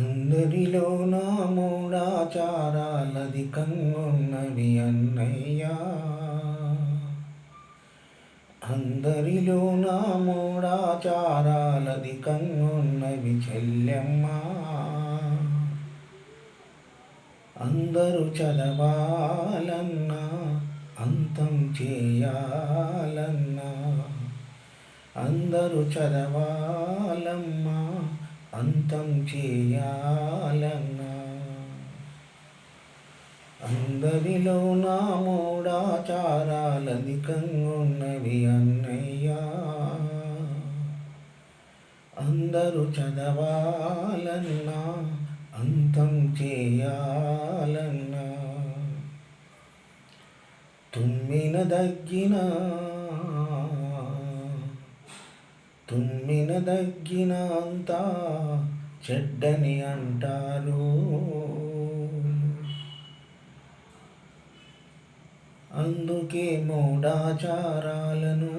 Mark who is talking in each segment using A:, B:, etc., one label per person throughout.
A: అందరిలో నా మూడాచారాలది కన్నున్నవి అన్నయ్యా. అందరిలో నా మూడాచారాలది కన్నున్నవి చెల్లెమ్మ. అందరూ చదవాలన్నా అంతం చేయాలన్నా అందరూ చదవాలమ్మా. అంతం చేయాలన్నా. అందరిలో నా మూడాచారాలధికంగున్నవి అన్నయ్యా. అందరూ చదవాలన్నా అంతం చేయాలన్నా. తుమ్మిన దగ్గినా తుమ్మిన దగ్గిన అంతా చెడ్డని అంటారు. అందుకే మూఢాచారాలను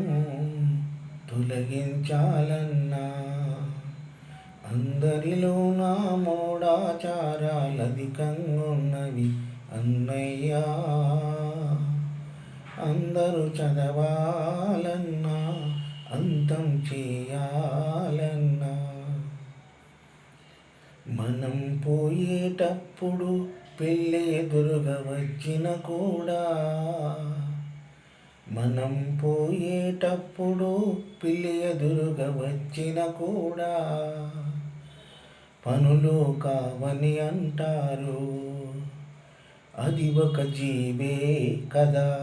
A: తొలగించాలన్నా అందరిలో నా మూఢాచారాలు అధికంగున్నవి అన్నయ్యా అందరూ చదవాలన్నా. అంతం చేయాలన్నా. మనం పోయేటప్పుడు పెళ్ళే దుర్గ వచ్చిన కూడా. మనం పోయేటప్పుడు పిల్లి ఎదురుగా వచ్చిన కూడా. పనులు కావని అంటారు. అది ఒక జీవే కదా.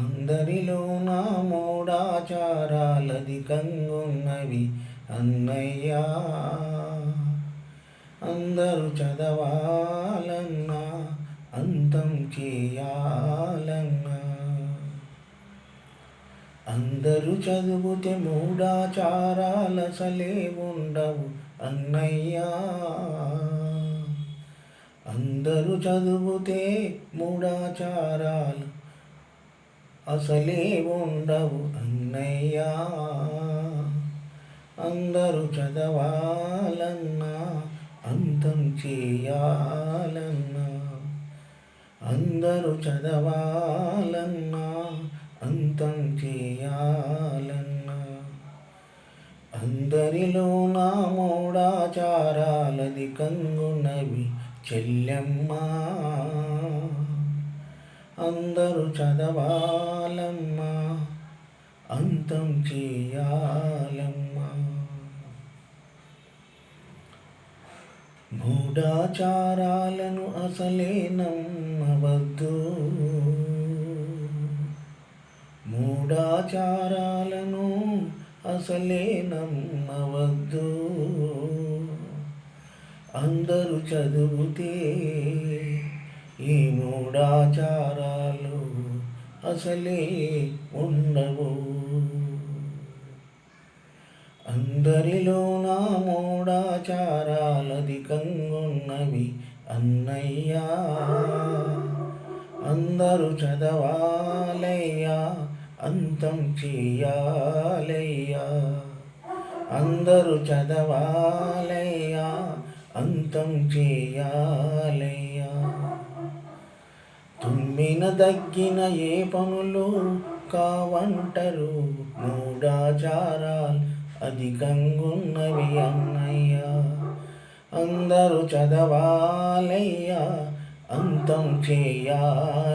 A: అందరిలో నా మూడాచారాలది కంగున్నవి అన్నయ్యా. అందరూ చదవాలన్నా అంతం చేయాలన్నా. అందరూ చదివితే మూడాచారాలసలే ఉండవు అన్నయ్యా. అందరూ చదివితే మూడాచారాలు అసలే ఉండవు అన్నయ్యా. అందరూ చదవాలన్నా అంతం చేయాలన్నా. అందరూ చదవాలన్నా అంతం చేయాలన్నా. అందరిలో నా మూడాచారాలది కంగునవి చెల్లెమ్మా. అందరూ చదవాలమ్మా అంతం చేయాలమ్మా. మూఢాచారాలను అసలే నమ్మవద్దు. మూఢాచారాలను అసలే నమ్మవద్దు. అందరూ చదువుతే ఈ మూడాచారాలు అసలే ఉండవు. అందరిలో నా మూఢాచారాలధికంగున్నవి అన్నయ్యా. అందరూ చదవాలయ్యా అంతం చేయాలయ్యా అందరూ చదవాలయ్యా అంతం చేయాలయ్యా తుమ్మిన దగ్గిన ఏ పనులు కావంటరు? మూడాచారాలు అధికంగున్నవి అన్నయ్యా. అందరూ చదవాలయ్యా అంతం చేయాలయ్యా.